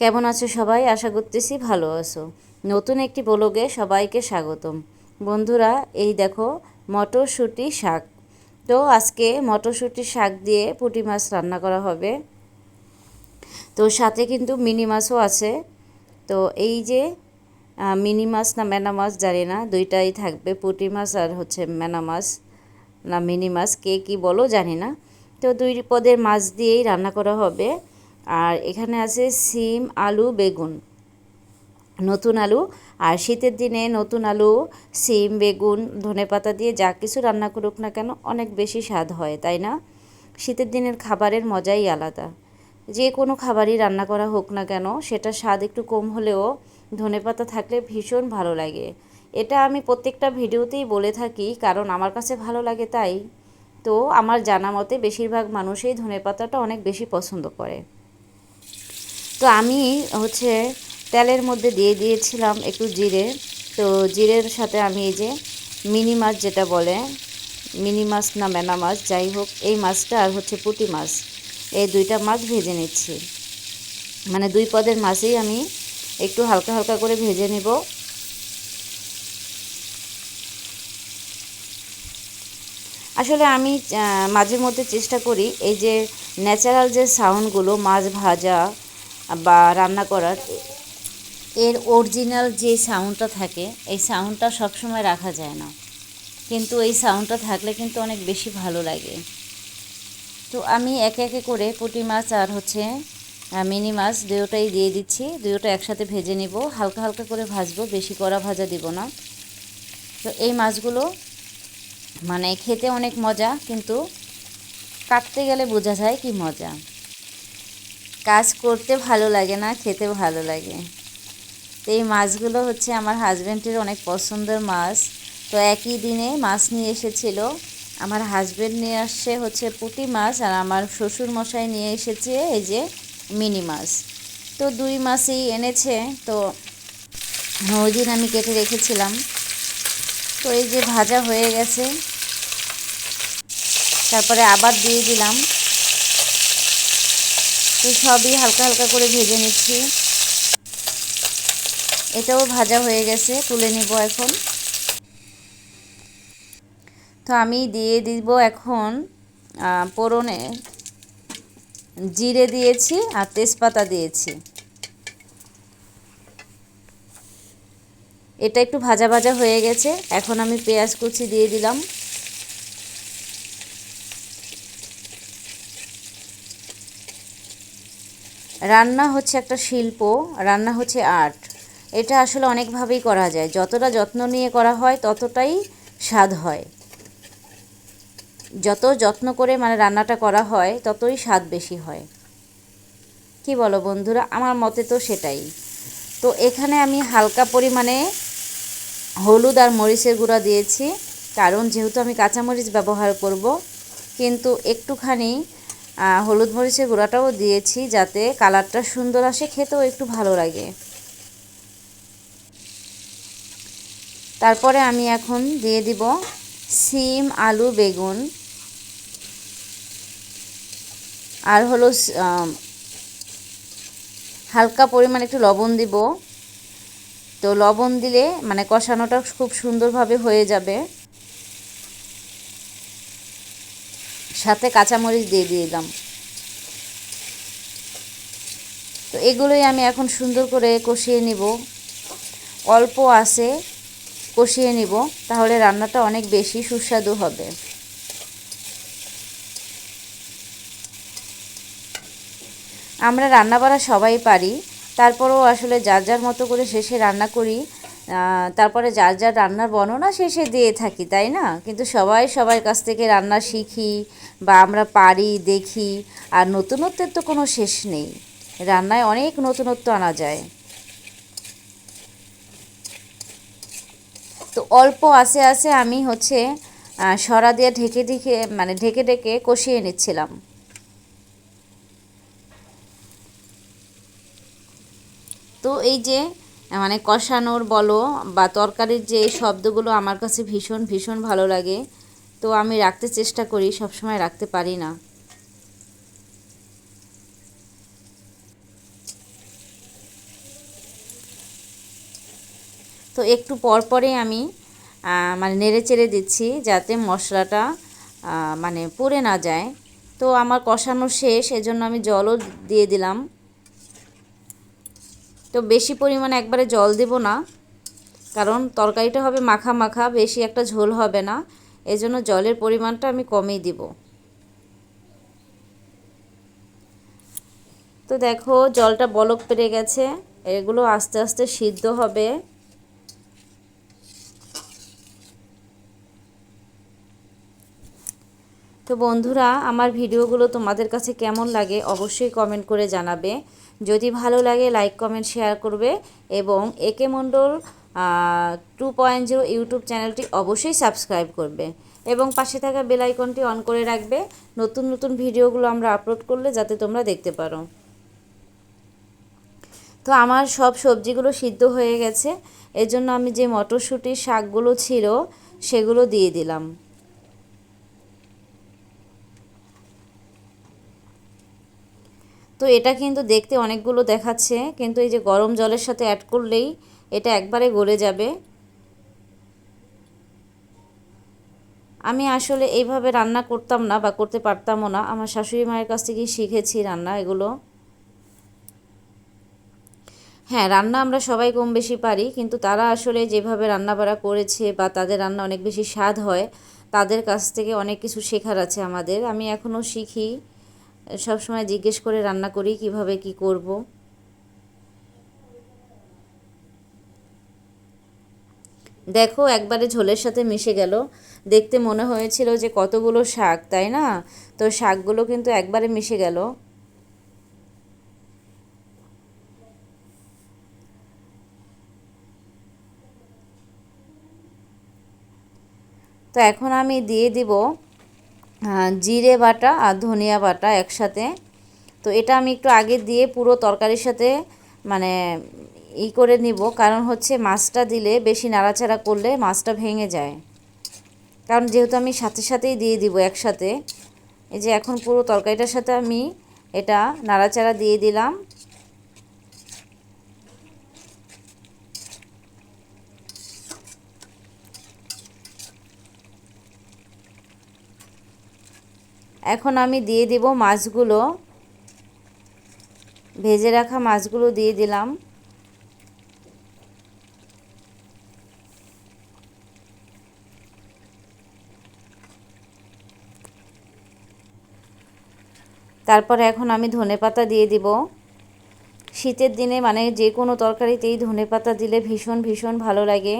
কেমন আছো সবাই? আশা করতেছি ভালো আছো। নতুন একটি ব্লগে সবাইকে স্বাগতম। বন্ধুরা, এই দেখো, মটরশুঁটি শাক। তো আজকে মটরশুঁটি শাক দিয়ে পুঁটি মাছ রান্না করা হবে। তো সাথে কিন্তু মিনি মাছও আছে। তো এই যে মিনি মাছ না মেনা মাছ, জানি না, দুইটাই থাকবে, পুঁটি মাছ আর হচ্ছে মেনা মাছ না মিনি মাছ, কে কী বলো জানি না। তো দুই পদের মাছ দিয়েই রান্না করা হবে। আর এখানে আছে সিম, আলু, বেগুন। নতুন আলু। আর শীতের দিনে নতুন আলু, সিম, বেগুন, ধনে পাতা দিয়ে যা কিছু রান্না করুক না কেন অনেক বেশি স্বাদ হয়, তাই না? শীতের দিনের খাবারের মজাই আলাদা। যে কোনো খাবারই রান্না করা হোক না কেন সেটা স্বাদ একটু কম হলেও ধনে পাতা থাকলে ভীষণ ভালো লাগে। এটা আমি প্রত্যেকটা ভিডিওতেই বলে থাকি, কারণ আমার কাছে ভালো লাগে তাই। তো আমার জানা মতে, বেশিরভাগ মানুষই ধনে পাতাটা অনেক বেশি পছন্দ করে। তো আমি হচ্ছে তেলের মধ্যে দিয়ে দিয়েছিলাম একটু জিরে। তো জিরের সাথে আমি এই যে মিনি মাছ যেটা বলে, মিনি মাছ না মেনা মাছ, যাই হোক, এই মাছটা আর হচ্ছে পুঁটি মাছ, এই দুইটা মাছ ভেজে নিচ্ছি। মানে দুই পদের মাছই আমি একটু হালকা হালকা করে ভেজে নেব। আসলে আমি মাঝে মধ্যে চেষ্টা করি এই যে ন্যাচারাল যে সাউন্ডগুলো, মাছ ভাজা বা রান্না করার। এর অরিজিনাল যে সাউন্ডটা থাকে, এই সাউন্ডটা সবসময় রাখা যায় না। কিন্তু এই সাউন্ডটা থাকলে কিন্তু অনেক বেশি ভালো লাগে। তো আমি একে একে করে পুঁটি মাছ আর হচ্ছে মিনি মাছ দুটোটাই দিয়ে দিচ্ছি। দুটোটা একসাথে ভেজে নিব। হালকা হালকা করে ভাজবো। বেশি কড়া ভাজা দিব না। তো এই মাছগুলো মানে খেতে অনেক মজা, কিন্তু কাটতে গেলে বোঝা যায় কি মজা। কাজ করতে ভালো লাগে না, খেতে ভালো লাগে। তো এই মাছগুলো হচ্ছে আমার হাজব্যান্ডের অনেক পছন্দের মাছ। তো একই দিনে মাছ নিয়ে এসেছিল। আমার হাজব্যান্ড নিয়ে আসছে হচ্ছে পুঁটি মাছ আর আমার শ্বশুর মশাই নিয়ে এসেছে এই যে মিনি মাছ। তো দুই মাছই এনেছে। তো ওই দিন আমি কেটে রেখেছিলাম। তো এই যে ভাজা হয়ে গেছে। তারপরে আবার দিয়ে দিলাম। তো সবই হালকা হালকা করে ভেজে নিচ্ছি। এটাও ভাজা হয়ে গেছে, তুলে নিব এখন। তো আমি দিয়ে দিব এখন পোড়নে জিরে দিয়েছি আর তেজপাতা দিয়েছি। এটা একটু ভাজা ভাজা হয়ে গেছে, এখন আমি পেঁয়াজ কুচি দিয়ে দিলাম। রান্না হচ্ছে একটা শিল্প, রান্না হচ্ছে আর্ট। এটা আসলে অনেকভাবেই করা যায়। যতটা যত্ন নিয়ে করা হয়, ততটাই স্বাদ হয়। যত যত্ন করে মানে রান্নাটা করা হয়, ততই স্বাদ বেশি হয়। কি বলো বন্ধুরা? আমার মতে তো সেটাই। তো এখানে আমি হালকা পরিমাণে হলুদ আর মরিচের গুঁড়া দিয়েছি। কারণ যেহেতু আমি কাঁচামরিচ ব্যবহার করব, কিন্তু একটুখানি হলুদ মরিচের গুঁড়াটাও দিয়েছি যাতে কালারটা সুন্দর আসে, খেতেও একটু ভালো লাগে। তারপরে আমি এখন দিয়ে দিব সিম আলু বেগুন। আর হলো হালকা পরিমাণ একটু লবণ দিব। তো লবণ দিলে মানে কষানোটা খুব সুন্দরভাবে হয়ে যাবে। সাথে কাঁচামরিচ দিয়ে দিলাম। তো এগুলোই আমি এখন সুন্দর করে কষিয়ে নিব। অল্প আছে, কষিয়ে নিব, তাহলে রান্নাটা অনেক বেশি সুস্বাদু হবে। আমরা রান্না করা সবাই পারি, তারপরেও আসলে যার যার মতো করে শেষে রান্না করি তারপরে যার যার রান্নার বর্ণনা শেষে দিয়ে থাকি, তাই না? কিন্তু সবাই সবার কাছ থেকে রান্না শিখি বা আমরা পারি, দেখি, আর নতুনত্বের তো কোনো শেষ নেই। রান্নায় অনেক নতুনত্ব আনা যায়। তো অল্প আসে আসে আমি হচ্ছে সরা দিয়ে ঢেকে ঢেকে মানে ঢেকে ঢেকে কষিয়ে নিচ্ছিলাম। তো এই যে মানে কষানোর বলো বা তরকারির যে শব্দগুলো আমার কাছে ভীষণ ভীষণ ভালো লাগে। তো আমি রাখতে চেষ্টা করি, সবসময় রাখতে পারি না। তো একটু পর পরে আমি মানে নেড়ে চেড়ে দিচ্ছি যাতে মশলাটা মানে পুড়ে না যায়। তো আমার কষানো শেষ, এজন্য আমি জলও দিয়ে দিলাম। তো বেশি পরিমাণে একবারে জল দেব না, কারণ তরকারিটা হবে মাখা মাখা, বেশি একটা ঝোল হবে না এই জন্য জলের পরিমাণটা আমি কমই দিব। তো দেখো, জলটা বলক পেরে গেছে, এগুলো আস্তে আস্তে সিদ্ধ হবে। তো বন্ধুরা, আমার ভিডিওগুলো তোমাদের কাছে কেমন লাগে অবশ্যই কমেন্ট করে জানাবে। যদি ভালো লাগে লাইক কমেন্ট শেয়ার করবে এবং A K Mondal two point zero YouTube চ্যানেলটি অবশ্যই সাবস্ক্রাইব করবে এবং পাশে থাকা বেল আইকনটি অন করে রাখবে। নতুন নতুন ভিডিওগুলো আমরা আপলোড করলে যাতে তোমরা দেখতে পারো। তো আমার সব সবজিগুলো সিদ্ধ হয়ে গেছে। এজন্য আমি যে মটরশুঁটির শাকগুলো ছিল, সেগুলো দিয়ে দিলাম। তো এটা কিন্তু দেখতে অনেকগুলো দেখাচ্ছে, কিন্তু এই যে গরম জলের সাথে অ্যাড করলেই এটা একবারে গলে যাবে। আমি আসলে এইভাবে রান্না করতাম না বা করতে পারতামও না। আমার শাশুড়ি মায়ের কাছ থেকেই শিখেছি রান্না এগুলো। হ্যাঁ রান্না আমরা সবাই কম বেশি পারি, কিন্তু তারা আসলে যেভাবে রান্না বাড়া করেছে বা তাদের রান্না অনেক বেশি স্বাদ হয়, তাদের কাছ থেকে অনেক কিছু শেখার আছে আমাদের। আমি এখনও শিখি। সব সময় জিজ্ঞেস করে রান্না করি, কীভাবে কি করব। দেখো, একবারে ঝোলের সাথে মিশে গেল। দেখতে মনে হয়েছিল যে কতগুলো শাক, তাই না? তো শাকগুলো কিন্তু একবারে মিশে গেল। তো এখন আমি দিয়ে দিব জিরে বাটা আর ধনিয়া বাটা একসাথে। তো এটা আমি একটু আগে দিয়ে পুরো তরকারির সাথে মানে ই করে নিব, কারণ হচ্ছে মাছটা দিলে বেশি নাড়াচাড়া করলে মাছটা ভেঙে যায়। কারণ যেহেতু আমি সাথে সাথেই দিয়ে দিব একসাথে, এই যে এখন পুরো তরকারিটার সাথে আমি এটা নাড়াচাড়া দিয়ে দিলাম। এখন আমি দিয়ে দিব মাছগুলো। ভেজে রাখা মাছগুলো দিয়ে দিলাম। তারপর এখন আমি ধনে পাতা দিয়ে দিব। শীতের দিনে মানে যে কোনো তরকারিতেই ধনে পাতা দিলে ভীষণ ভীষণ ভালো লাগে।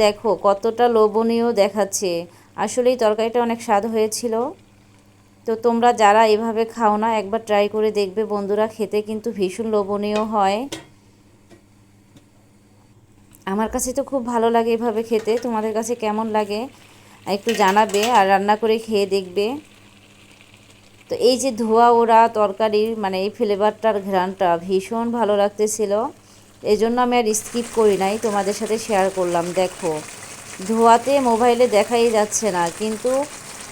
দেখো কতটা লোভনীয় দেখাচ্ছে। আসলেই তরকারিটা অনেক স্বাদ হয়েছিল। তো তোমরা যারা এভাবে খাও না, একবার ট্রাই করে দেখবে বন্ধুরা, খেতে কিন্তু ভীষণ লোভনীয় হয়। আমার কাছে তো খুব ভালো লাগে এভাবে খেতে, তোমাদের কাছে কেমন লাগে একটু জানাবে আর রান্না করে খেয়ে দেখবে। তো এই যে ধোয়া ওরা তরকারির মানে এই ফ্লেভারটার ঘ্রানটা ভীষণ ভালো লাগতেছিল। এই জন্য আমি আর স্কিপ করি নাই, তোমাদের সাথে শেয়ার করলাম, দেখো। ধোয়াতে মোবাইলে দেখাই যাচ্ছে না, কিন্তু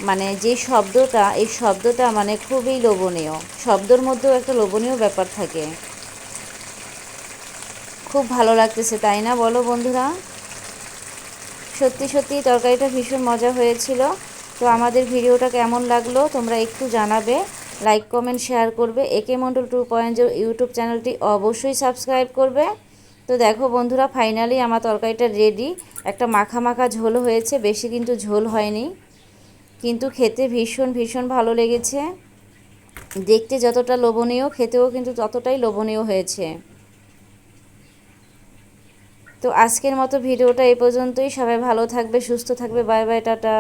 মানে যে শব্দটা, এই শব্দটা মানে খুবই লোভনীয়। শব্দর মধ্যেও একটা লোভনীয় ব্যাপার থাকে। খুব ভালো লাগতেছে, তাই না? বলো বন্ধুরা। সত্যি সত্যি, তরকারিটা ভীষণ মজা হয়েছিল। তো আমাদের ভিডিওটা কেমন লাগল তোমরা একটু জানাবে। লাইক, কমেন্ট, শেয়ার করবে। একে মন্ডল টু পয়েন্ট ইউটিউব চ্যানেলটি অবশ্যই সাবস্ক্রাইব করবে। তো দেখো বন্ধুরা ফাইনালি আমার তরকারিটা রেডি একটা মাখা মাখা ঝোল হয়েছে, বেশি কিন্তু ঝোল হয়নি। কিন্তু খেতে ভীষণ ভীষণ ভালো লেগেছে। দেখতে যতটা লোভনীয়, খেতেও কিন্তু ততটাই লোভনীয় হয়েছে। তো আজকের মতো ভিডিওটা এই পর্যন্তই। সবাই ভালো থাকবে, সুস্থ থাকবে। Bye bye, tata.